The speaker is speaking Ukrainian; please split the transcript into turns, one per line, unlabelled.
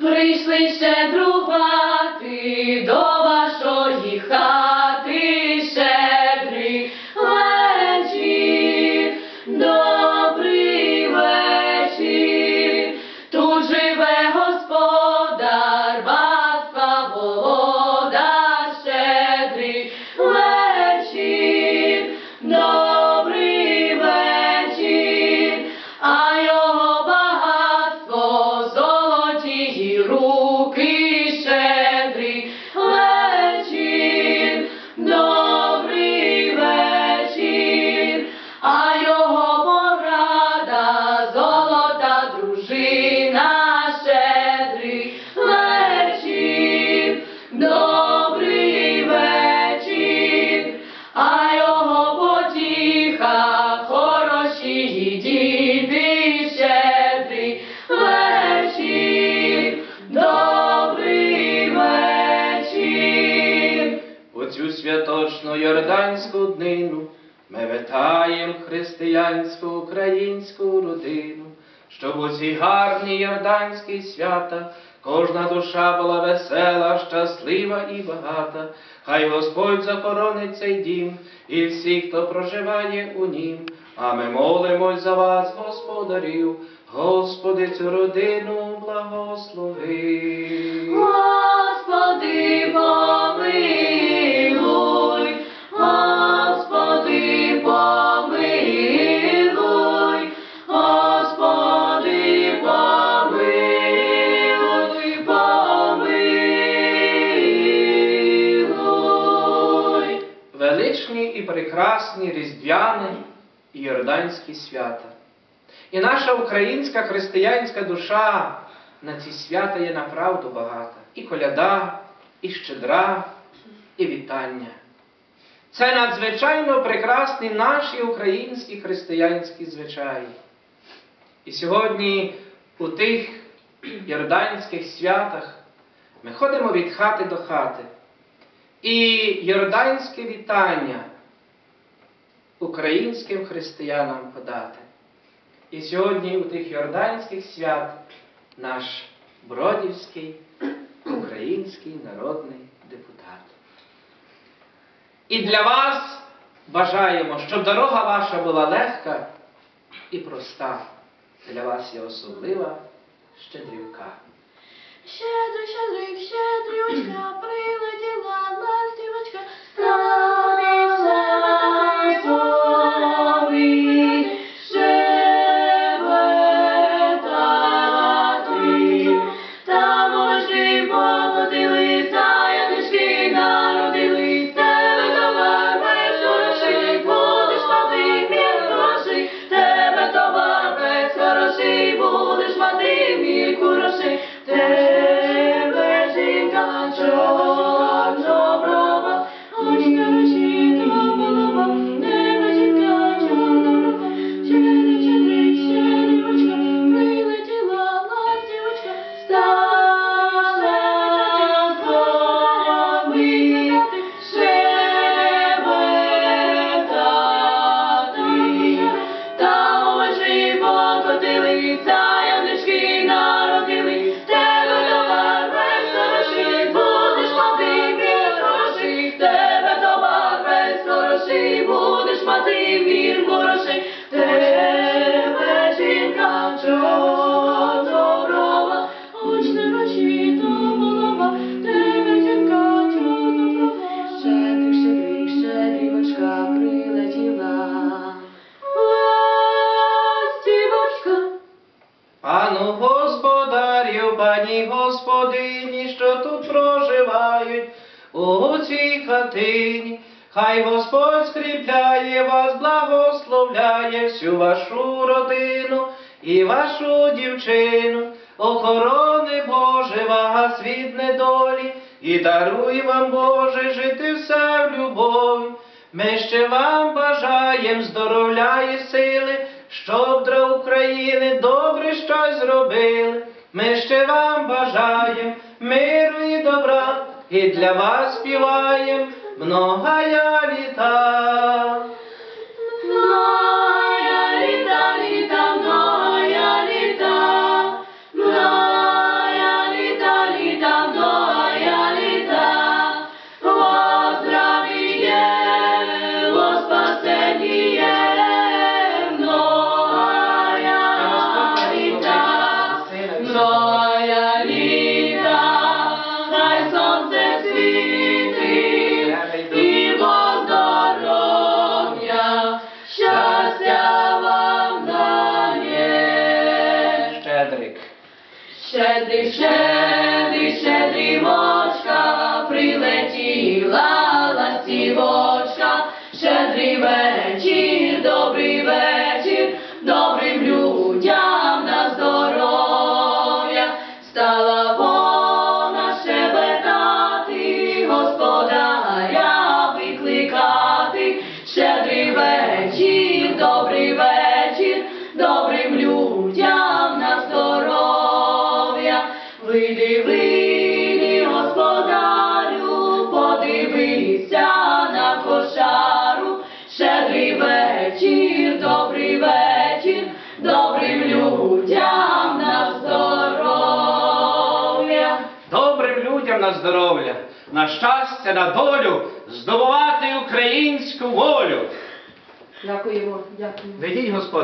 прийшли ще щедрувати до вашої хати
йорданську днину ми вітаєм християнську українську родину, щоб у ці гарні йорданські свята кожна душа була весела, щаслива і багата. Хай Господь захоронить цей дім і всі, хто проживає у нім. А ми молимось за вас, господарів, Господи, цю родину благослови.
Господи, помилуй,
величні і прекрасні різдвяні і йорданські свята. І наша українська християнська душа на ці свята є направду багата. І коляда, і щедра, і вітання. Це надзвичайно прекрасні наші українські християнські звичаї. І сьогодні у тих йорданських святах ми ходимо від хати до хати. І йорданське вітання українським християнам подати. І сьогодні у тих йорданських свят наш Бродівський український народний депутат. І для вас бажаємо, щоб дорога ваша була легка і проста. Для вас є особлива щедрівка.
Щедрий, щедрик, щедрівочка, прилетіла
Пану господарю, пані господині, що тут проживають у цій хатині, хай Господь скріпляє вас, благословляє всю вашу родину і вашу дівчину, охорони Боже вас від недолі, і даруй вам, Боже, жити все в любові. Ми ще вам бажаєм здоров'я і сили, щоб для України добре щось зробили. Ми ще вам бажаємо миру і добра, і для вас співаєм много літа.
Щедрий, щедрий, щедрівочка прилетіла. чоловікам на здоров'я, на
щастя, на долю здобувати українську волю.
Дякую дякуємо.
Ведіть Господи.